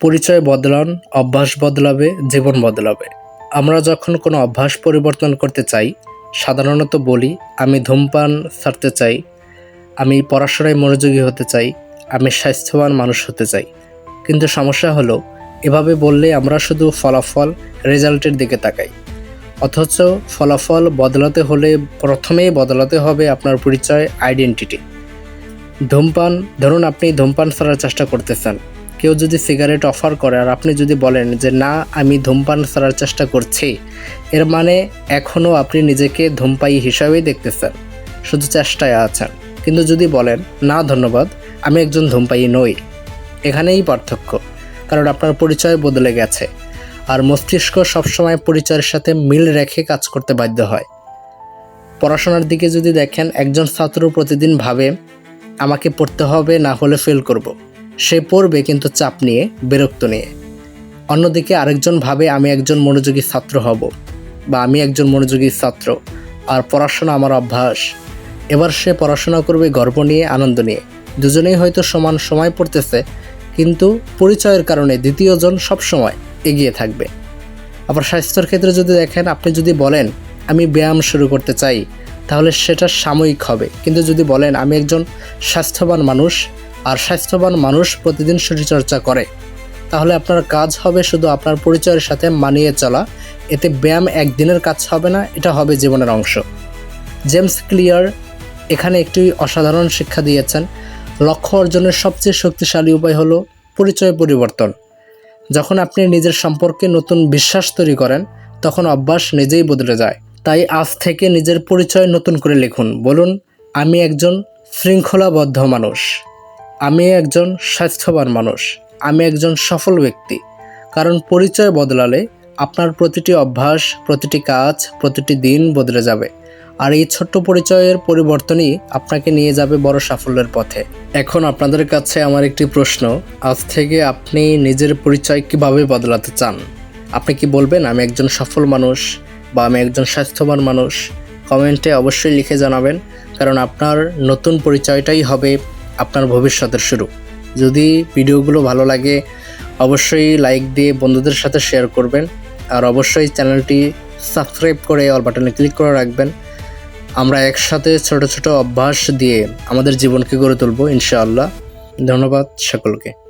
পরিচয় বদলান, অভ্যাস বদলাবে, জীবন বদলাবে। আমরা যখন কোনো অভ্যাস পরিবর্তন করতে চাই, সাধারণত বলি, আমি ধূমপান ছাড়তে চাই, আমি পড়াশোনায় মনোযোগী হতে চাই, আমি স্বাস্থ্যবান মানুষ হতে চাই। কিন্তু সমস্যা হলো, এভাবে বললে আমরা শুধু ফলাফল, রেজাল্টের দিকে তাকাই। অথচ ফলাফল বদলাতে হলে প্রথমেই বদলাতে হবে আপনার পরিচয়, আইডেন্টিটি। ধূমপান, ধরুন আপনি ধূমপান ছাড়ার চেষ্টা করতেছেন। কেউ যদি সিগারেট অফার করে আর আপনি যদি বলেন যে না, আমি ধূমপান ছাড়ার চেষ্টা করছি, এর মানে এখনও আপনি নিজেকে ধূমপায়ী হিসাবেই দেখতেছেন, শুধু চেষ্টায় আছেন। কিন্তু যদি বলেন, না, ধন্যবাদ, আমি একজন ধূমপায়ী নই। এখানেই পার্থক্য, কারণ আপনার পরিচয় বদলে গেছে। আর মস্তিষ্ক সবসময় পরিচয়ের সাথে মিল রেখে কাজ করতে বাধ্য হয়। পড়াশোনার দিকে যদি দেখেন, একজন ছাত্র প্রতিদিন ভাবে, আমাকে পড়তে হবে, না হলে ফেল করব। সে পড়বে কিন্তু চাপ নিয়ে, বিরক্ত নিয়ে। অন্যদিকে আরেকজন ভাবে, আমি একজন মনোযোগী ছাত্র হব বা আমি একজন মনোযোগী ছাত্র আর পড়াশোনা আমার অভ্যাস। এবার সে পড়াশোনা করবে গর্ব নিয়ে, আনন্দ নিয়ে। দুজনেই হয়তো সমান সময় পড়তেছে, কিন্তু পরিচয়ের কারণে দ্বিতীয়জন সবসময় এগিয়ে থাকবে। আবার স্বাস্থ্যের ক্ষেত্রে যদি দেখেন, আপনি যদি বলেন, আমি ব্যায়াম শুরু করতে চাই, তাহলে সেটা সাময়িক হবে। কিন্তু যদি বলেন, আমি একজন স্বাস্থ্যবান মানুষ আর স্বাস্থ্যবান মানুষ প্রতিদিন শরীরচর্চা করে। তাহলে আপনার কাজ হবে শুধু আপনার পরিচয়ের সাথে মানিয়ে চলা। এতে ব্যায়াম একদিনের কাজ হবে না, এটা হবে জীবনের অংশ। জেমস ক্লিয়ার এখানে একটি অসাধারণ শিক্ষা দিয়েছেন। লক্ষ্য অর্জনের সবচেয়ে শক্তিশালী উপায় হলো পরিচয় পরিবর্তন। যখন আপনি নিজের সম্পর্কে নতুন বিশ্বাস তৈরি করেন, তখন অভ্যাস নিজেই বদলে যায়। তাই আজ থেকে নিজের পরিচয় নতুন করে লিখুন। বলুন, আমি একজন শৃঙ্খলাবদ্ধ মানুষ। আমি একজন স্বাস্থ্যবান মানুষ, আমি একজন সফল ব্যক্তি। কারণ পরিচয় বদলালে আপনার প্রতিটি অভ্যাস, প্রতিটি কাজ, প্রতিটি দিন বদলে যাবে। আর এই ছোট্ট পরিচয়ের পরিবর্তনই আপনাকে নিয়ে যাবে বড় সাফল্যের পথে। এখন আপনাদের কাছে আমার একটি প্রশ্ন, আজ থেকে আপনি নিজের পরিচয় কীভাবে বদলাতে চান? আপনি কি বলবেন, আমি একজন সফল মানুষ বা আমি একজন স্বাস্থ্যবান মানুষ কমেন্টে অবশ্যই লিখে জানাবেন, কারণ আপনার নতুন পরিচয়টাই হবে আপনার ভবিষ্যতের শুরু। যদি ভিডিওগুলো ভালো লাগে, অবশ্যই লাইক দিয়ে বন্ধুদের সাথে শেয়ার করবেন। আর অবশ্যই চ্যানেলটি সাবস্ক্রাইব করে অল বাটনে ক্লিক করে রাখবেন। আমরা একসাথে ছোট ছোট অভ্যাস দিয়ে আমাদের জীবনকে গড়ে তুলব, ইনশাআল্লাহ। ধন্যবাদ সকলকে।